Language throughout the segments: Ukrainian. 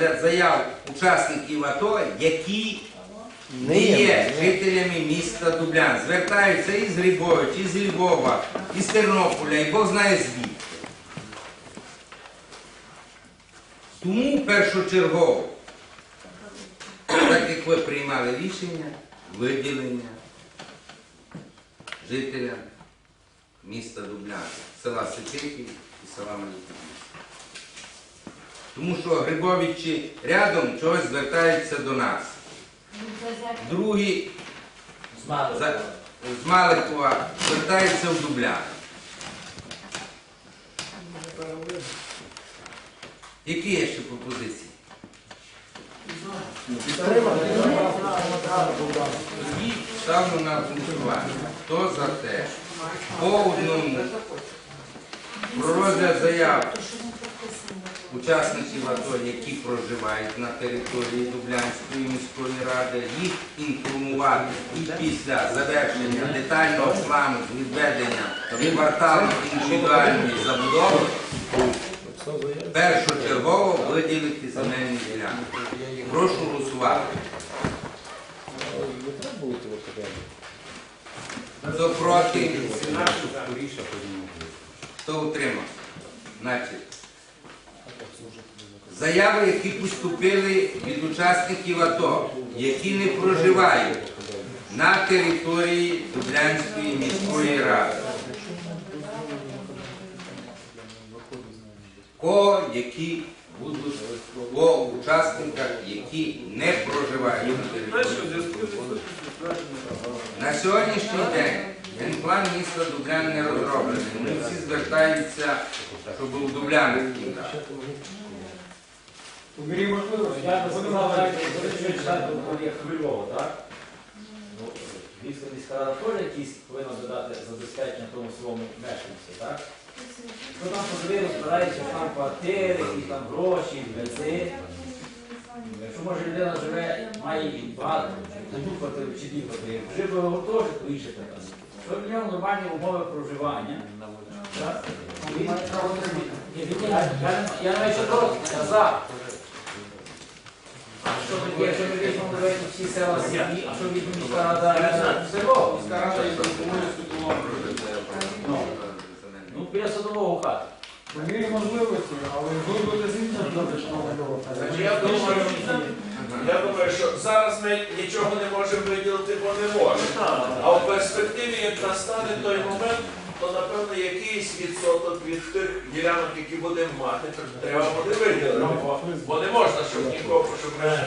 розгляд заяв учасників АТО, які Не є, жителями міста Дублян. Звертаються із Грибович, із Львова, із Тернополя, і Бог знає звідки. Тому першочергово, так як ви приймали рішення, виділення жителям міста Дублян, села Сетихів і села Малюківці. Тому що Грибовичі рядом чогось звертаються до нас. Другі з Маликова звертаються в Дублян. Які є ще пропозиції? Тоді ставлю на голосування. Хто за те? По одному про розгляд заяв учасників АТО, які проживають на території Дублянської міської ради, їх інформувати і після завершення детального плану відведення кварталу індивідуальної забудови першочергово виділити земельні ділянки. Прошу голосувати. Хто проти? Хто утримав? Значить, заяви, які поступили від учасників АТО, які не проживають на території Дублянської міської ради. Кого, які будуть по учасниках, які не проживають на території. На сьогоднішній день генплан міста Дублян не розроблений. Вони всі звертаються, щоб у. Я би сказав, читати як Львова, так? Ну, Львівська міська рада теж якісь повинна додати забезпечення тому своєму мешканцю, так? Ну там подивили, збираються там квартири, які там гроші, вези. Якщо може людина живе, має і багато, одну квартиру чи дві квартири, вже би гуртожитку інше питання. Що нормальні умови проживання. так? Ні, він- я- навіть що за. А що якщо ми візьмемо давайте всі села сім'ї, а що візьмемо міська рада село? Ну, ну біля садового хати. По мірі можливості, але вибрати з іншого Я думаю, я думаю, що зараз ми нічого не можемо виділити, бо не можемо. А в перспективі, як настане той момент, то напевно якийсь відсоток від тих ділянок, які будемо мати, треба буде виділити. Бо- не можна, щоб нікого, щоб ми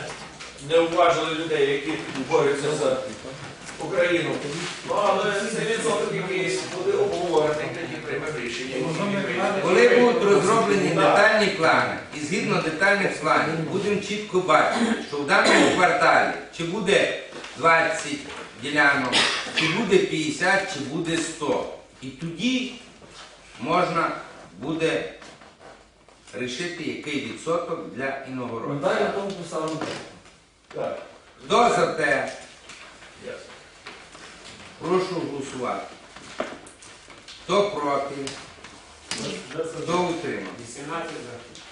не уважили людей, які борються за Україну. Ну, але цей відсоток якийсь буде обговорений, тоді приймемо рішення. Коли будуть розроблені детальні плани, згідно детальних планів будемо чітко бачити, що в даному кварталі чи буде 20 ділянок, чи буде 50, чи буде 100. І тоді можна буде рішити, який відсоток для іногородніх. так я тому поставлю. Так, Хто за те? Прошу голосувати. Хто проти? Хто утримав? 18 за.